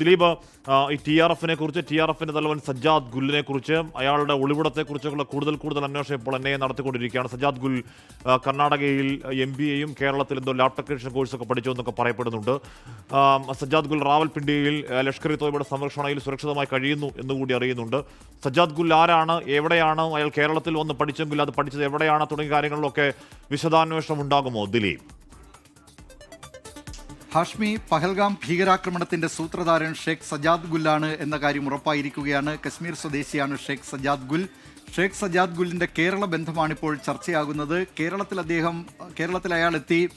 ദിലീപ് ഈ T R എഫിനെ കുറിച്ച് ടി ആർ എഫിന്റെ തലവൻ സജ്ജാദ് ഗുല്ലിനെ കുറിച്ച് അയാളുടെ ഒളിവിടത്തെ കുറിച്ചൊക്കെയുള്ള കൂടുതൽ കൂടുതൽ അന്വേഷണം ഇപ്പോൾ എന്നെ നടത്തിക്കൊണ്ടിരിക്കുകയാണ്. സജ്ജാദ് ഗുൽ കർണാടകയിൽ എം ബി എയും കേരളത്തിൽ എന്തോ ലാബ് ടെക്നീഷ്യൻ കോഴ്സൊക്കെ പഠിച്ചു എന്നൊക്കെ പറയപ്പെടുന്നുണ്ട്. സജ്ജാദ് ഗുൽ റാവൽപിണ്ടിയിൽ ലഷ്കർ ഇ സംരക്ഷണയിൽ സുരക്ഷിതമായി കഴിയുന്നു എന്നുകൂടി അറിയുന്നുണ്ട്. സജ്ജാദ് ഗുൽ ആരാണ് എവിടെയാണ് അയാൾ കേരളത്തിൽ വന്ന് പഠിച്ചെങ്കിൽ അത് പഠിച്ചത് എവിടെയാണ് തുടങ്ങിയ കാര്യങ്ങളിലൊക്കെ വിശദാന്വേഷണം ഉണ്ടാകുമോ ദിലീപ്? ഹാഷ്മി പഹൽഗാം ഭീകരാക്രമണത്തിന്റെ സൂത്രധാരൻ ഷേഖ് സജാദ് ഗുല്ലാണ് എന്ന കാര്യം ഉറപ്പായിരിക്കുകയാണ്. കശ്മീർ സ്വദേശിയാണ് ഷേഖ് സജാദ് ഗുൽ. ഷേഖ് സജാദ് ഗുലിന്റെ കേരള ബന്ധമാണിപ്പോൾ ചർച്ചയാകുന്നത്. കേരളത്തിൽ അദ്ദേഹം കേരളത്തിൽ അയാൾ എത്തി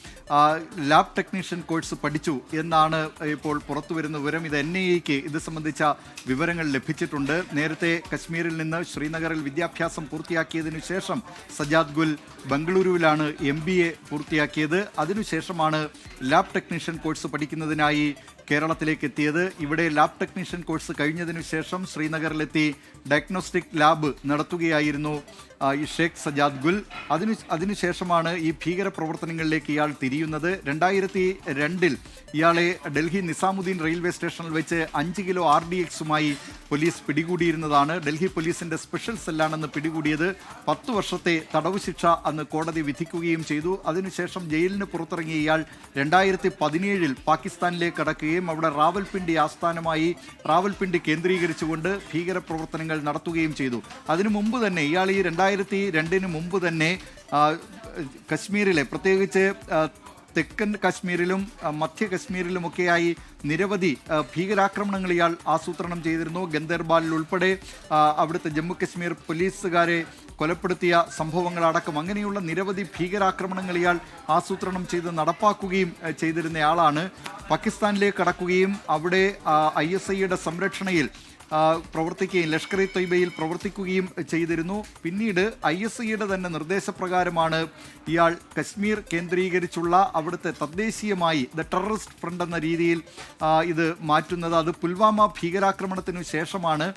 ലാബ് ടെക്നീഷ്യൻ കോഴ്സ് പഠിച്ചു എന്നാണ് ഇപ്പോൾ പുറത്തു വരുന്ന വിവരം. ഇത് എൻ ഐ എക്ക് ഇത് സംബന്ധിച്ച വിവരങ്ങൾ ലഭിച്ചിട്ടുണ്ട്. നേരത്തെ കശ്മീരിൽ നിന്ന് ശ്രീനഗറിൽ വിദ്യാഭ്യാസം പൂർത്തിയാക്കിയതിനു ശേഷം സജാദ് ഗുൽ ബംഗളൂരുവിലാണ് എം ബി എ പൂർത്തിയാക്കിയത്. അതിനുശേഷമാണ് ലാബ് ടെക്നീഷ്യൻ കോഴ്സ് പഠിക്കുന്നതിനായി കേരളത്തിലേക്ക് എത്തിയത്. ഇവിടെ ലാബ് ടെക്നീഷ്യൻ കോഴ്സ് കഴിഞ്ഞതിനു ശേഷം ശ്രീനഗറിലെത്തി. ഡയഗ്നോസ്റ്റിക് ലാബ് നടത്തുകയായിരുന്നു. ഈ ഷേഖ് സജാദ് ഗുൽ. അതിനു അതിനുശേഷമാണ് ഈ ഭീകര പ്രവർത്തനങ്ങളിലേക്ക് ഇയാൾ തിരിയുന്നത്. രണ്ടായിരത്തി രണ്ടിൽ ഇയാളെ ഡൽഹി നിസാമുദ്ദീൻ റെയിൽവേ സ്റ്റേഷനിൽ വെച്ച് അഞ്ച് കിലോ ആർ ഡി എക്സുമായി പോലീസ് പിടികൂടിയിരുന്നതാണ്. ഡൽഹി പോലീസിന്റെ സ്പെഷ്യൽ സെല്ലാണെന്ന് പിടികൂടിയത് പത്ത് വർഷത്തെ തടവ് ശിക്ഷ അന്ന് കോടതി വിധിക്കുകയും ചെയ്തു. അതിനുശേഷം ജയിലിന് പുറത്തിറങ്ങിയ ഇയാൾ രണ്ടായിരത്തി പതിനേഴിൽ പാകിസ്ഥാനിലേക്ക് കടക്കുകയും അവിടെ റാവൽപിണ്ടി ആസ്ഥാനമായി റാവൽപിണ്ടി കേന്ദ്രീകരിച്ചുകൊണ്ട് ഭീകരപ്രവർത്തനങ്ങൾ നടത്തുകയും ചെയ്തു. അതിനു മുമ്പ് തന്നെ ഇയാൾ ഈ രണ്ടായിരത്തി രണ്ടിന് മുമ്പ് തന്നെ കശ്മീരിലെ പ്രത്യേകിച്ച് തെക്കൻ കശ്മീരിലും മധ്യ കശ്മീരിലുമൊക്കെയായി നിരവധി ഭീകരാക്രമണങ്ങൾ ഇയാൾ ആസൂത്രണം ചെയ്തിരുന്നു. ഗന്ദർബാലിൽ ഉൾപ്പെടെ അവിടുത്തെ ജമ്മു കശ്മീർ പോലീസുകാരെ കൊലപ്പെടുത്തിയ സംഭവങ്ങളടക്കം അങ്ങനെയുള്ള നിരവധി ഭീകരാക്രമണങ്ങൾ ഇയാൾ ആസൂത്രണം ചെയ്ത് നടപ്പാക്കുകയും ചെയ്തിരുന്നയാളാണ്. പാകിസ്ഥാനിലേക്ക് കടക്കുകയും അവിടെ ഐ എസ് ഐയുടെ സംരക്ഷണയിൽ പ്രവർത്തിക്കുകയും ലഷ്കർ ഇ തൊയ്ബയിൽ പ്രവർത്തിക്കുകയും ചെയ്തിരുന്നു. പിന്നീട് ഐ എസ് ഐയുടെ തന്നെ നിർദ്ദേശപ്രകാരമാണ് ഇയാൾ കശ്മീർ കേന്ദ്രീകരിച്ചുള്ള അവിടുത്തെ തദ്ദേശീയമായി ദ ടെററിസ്റ്റ് ഫ്രണ്ട് എന്ന രീതിയിൽ ഇത് മാറ്റുന്നത്. അത് പുൽവാമ ഭീകരാക്രമണത്തിനു ശേഷമാണ്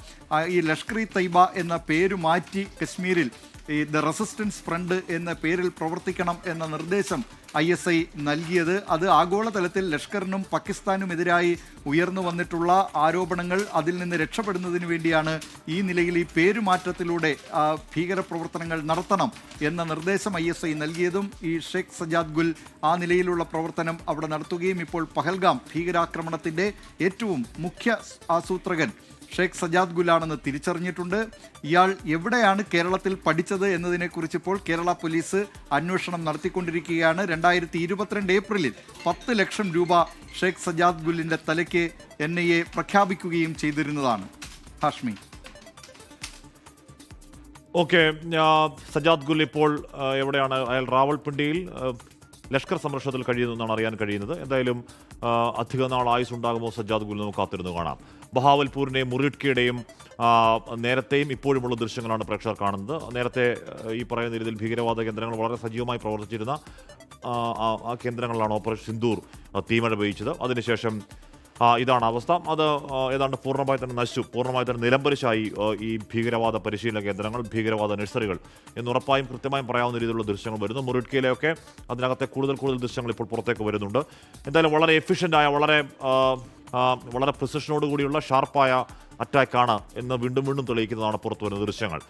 ഈ ലഷ്കർ ഇ തൈബ എന്ന പേര് മാറ്റി കശ്മീരിൽ ഈ ദ റെസിസ്റ്റൻസ് ഫ്രണ്ട് എന്ന പേരിൽ പ്രവർത്തിക്കണം എന്ന നിർദ്ദേശം ഐ എസ് ഐ നൽകിയത്. അത് ആഗോളതലത്തിൽ ലഷ്കറിനും പാകിസ്ഥാനുമെതിരായി ഉയർന്നു വന്നിട്ടുള്ള ആരോപണങ്ങൾ അതിൽ നിന്ന് രക്ഷപ്പെടുന്നതിന് വേണ്ടിയാണ് ഈ നിലയിൽ ഈ പേരുമാറ്റത്തിലൂടെ ഭീകരപ്രവർത്തനങ്ങൾ നടത്തണം എന്ന നിർദ്ദേശം ഐ എസ് ഐ നൽകിയതും ഈ ഷെയ്ഖ് സജാദ് ഗുൽ ആ നിലയിലുള്ള പ്രവർത്തനം അവിടെ നടത്തുകയും ഇപ്പോൾ പഹൽഗാം ഭീകരാക്രമണത്തിന്റെ ഏറ്റവും മുഖ്യ ആസൂത്രകൻ ഷേഖ് സജാദ് ഗുലാണെന്ന് തിരിച്ചറിഞ്ഞിട്ടുണ്ട്. ഇയാൾ എവിടെയാണ് കേരളത്തിൽ പഠിച്ചത് എന്നതിനെക്കുറിച്ച് ഇപ്പോൾ കേരള പോലീസ് അന്വേഷണം നടത്തിക്കൊണ്ടിരിക്കുകയാണ്. രണ്ടായിരത്തി ഇരുപത്തിരണ്ട് ഏപ്രിലിൽ പത്ത് ലക്ഷം രൂപ ഷെയ്ഖ് സജാദ് ഗുലിന്റെ തലയ്ക്ക് എൻ ഐ എ പ്രഖ്യാപിക്കുകയും ചെയ്തിരുന്നതാണ്. ഹാഷ്മി. ഓക്കെ സജാദ് ഗുൽ ഇപ്പോൾ എവിടെയാണ്? അയാൾ റാവൽപിണ്ടിയിൽ ലഷ്കർ സംരക്ഷണത്തിൽ കഴിയുന്നു എന്നാണ് അറിയാൻ കഴിയുന്നത്. എന്തായാലും അധിക നാൾ ആയുസ് ഉണ്ടാകുമോ സജ്ജാദ് ഗുൽ കാത്തിരുന്ന് കാണാം. ബഹാവൽപൂരിനെയും മുറിഡ്കിയുടെയും ആ, നേരത്തെയും ഇപ്പോഴുമുള്ള ദൃശ്യങ്ങളാണ് പ്രേക്ഷകർ കാണുന്നത്. നേരത്തെ ഈ പറയുന്ന രീതിയിൽ ഭീകരവാദ കേന്ദ്രങ്ങൾ വളരെ സജീവമായി പ്രവർത്തിച്ചിരുന്ന ആ, കേന്ദ്രങ്ങളിലാണ് ഓപ്പറേഷൻ സിന്ദൂർ തീമഴ പെയ്ച്ചത് അതിനുശേഷം ഇതാണ് അവസ്ഥ. അത് ഏതാണ്ട് പൂർണമായി തന്നെ നശിച്ചു. പൂർണമായി തന്നെ നിലംപരിശായി ഈ ഭീകരവാദ പരിശീലന കേന്ദ്രങ്ങൾ ഭീകരവാദ നഴ്സറികൾ. എന്ന് ഉറപ്പായും കൃത്യമായും പറയാവുന്ന രീതിയിലുള്ള ദൃശ്യങ്ങൾ വരുന്നു. മുറിഡ്കയിലെയൊക്കെ അതിനകത്തെ കൂടുതൽ കൂടുതൽ ദൃശ്യങ്ങൾ ഇപ്പോൾ പുറത്തേക്ക് വരുന്നുണ്ട്. എന്തായാലും വളരെ എഫിഷ്യന്റായ വളരെ വളരെ പ്രിസിഷനോടുകൂടിയുള്ള ഷാർപ്പായ അറ്റാക്കാണ് എന്ന് വീണ്ടും വീണ്ടും തെളിയിക്കുന്നതാണ് പുറത്തു വരുന്ന ദൃശ്യങ്ങൾ.